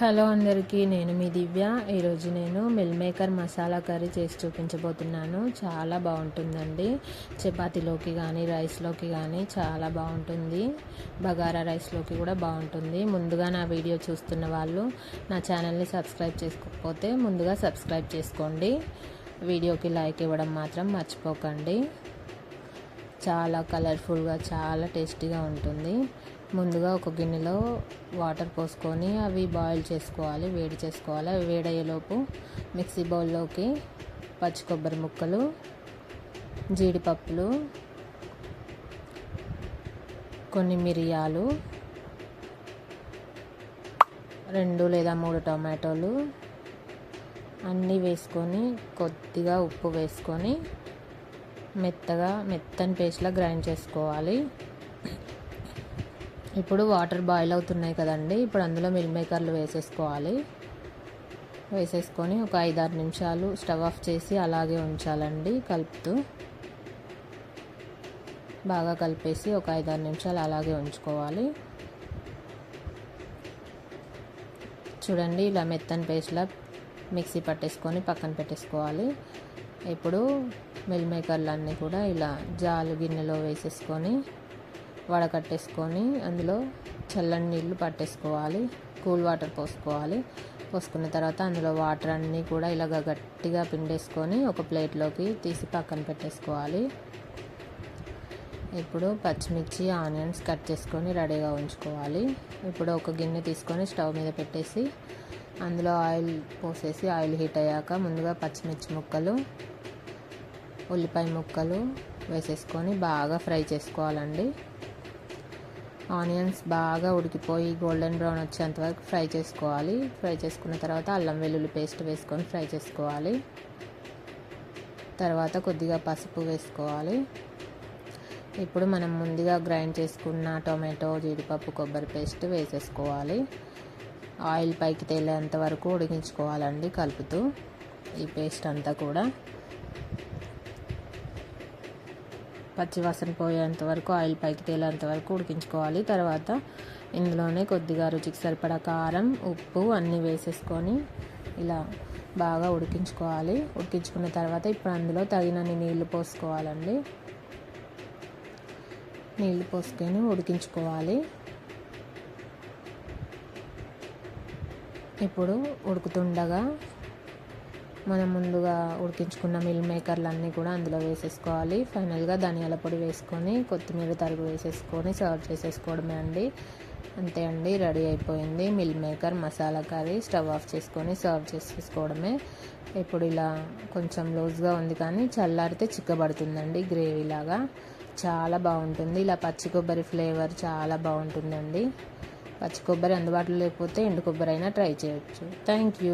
Hello అందరికీ నేను మీ దివ్య. ఈరోజు నేను మిల్ మేకర్ మసాలా కర్రీ చేసి చూపించబోతున్నాను. చాలా బాగుంటుందండి. చపాతీలోకి కానీ రైస్లోకి కానీ చాలా బాగుంటుంది. బగారా రైస్లోకి కూడా బాగుంటుంది. ముందుగా నా వీడియో చూస్తున్న వాళ్ళు నా ఛానల్ని సబ్స్క్రైబ్ చేసుకోకపోతే ముందుగా సబ్స్క్రైబ్ చేసుకోండి. వీడియోకి లైక్ ఇవ్వడం మాత్రం మర్చిపోకండి. చాలా కలర్ఫుల్గా చాలా టేస్టీగా ఉంటుంది. ముందుగా ఒక గిన్నెలో వాటర్ పోసుకొని అవి బాయిల్ చేసుకోవాలి వేడి చేసుకోవాలి. అవి వేడయ్యేలోపు మిక్సీ బౌల్లోకి పచ్చి కొబ్బరి ముక్కలు జీడిపప్పులు కొన్ని మిరియాలు రెండు లేదా మూడు టొమాటోలు అన్నీ వేసుకొని కొద్దిగా ఉప్పు వేసుకొని మెత్తగా మెత్తని పేస్ట్లా గ్రైండ్ చేసుకోవాలి. ఇప్పుడు వాటర్ బాయిల్ అవుతున్నాయి కదండి. ఇప్పుడు అందులో మిల్ మేకర్లు వేసేసుకోవాలి. వేసేసుకొని ఒక ఐదారు నిమిషాలు స్టవ్ ఆఫ్ చేసి అలాగే ఉంచాలండి కలుపుతూ. బాగా కలిపేసి ఒక ఐదారు నిమిషాలు అలాగే ఉంచుకోవాలి. చూడండి ఇలా మెత్తని పేస్ట్లా మిక్సీ పట్టేసుకొని పక్కన పెట్టేసుకోవాలి. ఇప్పుడు మిల్ మేకర్లు అన్నీ కూడా ఇలా జాలు గిన్నెలో వేసేసుకొని వడకట్టేసుకొని అందులో చల్లని నీళ్ళు పట్టేసుకోవాలి. కూల్ వాటర్ పోసుకోవాలి. పోసుకున్న తర్వాత అందులో వాటర్ అన్నీ కూడా ఇలాగ గట్టిగా పిండేసుకొని ఒక ప్లేట్లోకి తీసి పక్కన పెట్టేసుకోవాలి. ఇప్పుడు పచ్చిమిర్చి ఆనియన్స్ కట్ చేసుకొని రెడీగా ఉంచుకోవాలి. ఇప్పుడు ఒక గిన్నె తీసుకొని స్టవ్ మీద పెట్టేసి అందులో ఆయిల్ పోసేసి ఆయిల్ హీట్ అయ్యాక ముందుగా పచ్చిమిర్చి ముక్కలు ఉల్లిపాయ ముక్కలు వేసేసుకొని బాగా ఫ్రై చేసుకోవాలండి. ఆనియన్స్ బాగా ఉడికిపోయి గోల్డెన్ బ్రౌన్ వచ్చేంత వరకు ఫ్రై చేసుకోవాలి. ఫ్రై చేసుకున్న తర్వాత అల్లం వెల్లుల్లి పేస్ట్ వేసుకొని ఫ్రై చేసుకోవాలి. తర్వాత కొద్దిగా పసుపు వేసుకోవాలి. ఇప్పుడు మనం ముందుగా గ్రైండ్ చేసుకున్న టొమాటో జీడిపప్పు కొబ్బరి పేస్ట్ వేసేసుకోవాలి. ఆయిల్ పైకి తేలేంత వరకు ఉడికించుకోవాలండి కలుపుతూ ఈ పేస్ట్ అంతా కూడా. పచ్చివాసన పోయేంత వరకు ఆయిల్ పైకి తేలేంత వరకు ఉడికించుకోవాలి. తర్వాత ఇందులోనే కొద్దిగా రుచికి సరిపడా కారం ఉప్పు అన్నీ వేసేసుకొని ఇలా బాగా ఉడికించుకోవాలి. ఉడికించుకున్న తర్వాత ఇప్పుడు అందులో తగినన్ని నీళ్ళు పోసుకోవాలండి. నీళ్ళు పోసుకొని ఉడికించుకోవాలి. ఇప్పుడు ఉడుకుతుండగా మనం ముందుగా ఉడికించుకున్న మిల్ మేకర్లు అన్నీ కూడా అందులో వేసేసుకోవాలి. ఫైనల్గా ధనియాల పొడి వేసుకొని కొత్తిమీర తరుగు వేసేసుకొని సర్వ్ చేసేసుకోవడమే అండి. అంతే అండి రెడీ అయిపోయింది. Meal maker masala curry stove off చేసుకొని సర్వ్ చేసేసుకోవడమే. ఇప్పుడు ఇలా కొంచెం లూజ్గా ఉంది కానీ చల్లారితే చిక్కబడుతుందండి గ్రేవీలాగా. చాలా బాగుంటుంది. ఇలా పచ్చి కొబ్బరి ఫ్లేవర్ చాలా బాగుంటుందండి. పచ్చి కొబ్బరి అందుబాటులో లేకపోతే ఎండు కొబ్బరి అయినా ట్రై చేయొచ్చు. Thank you.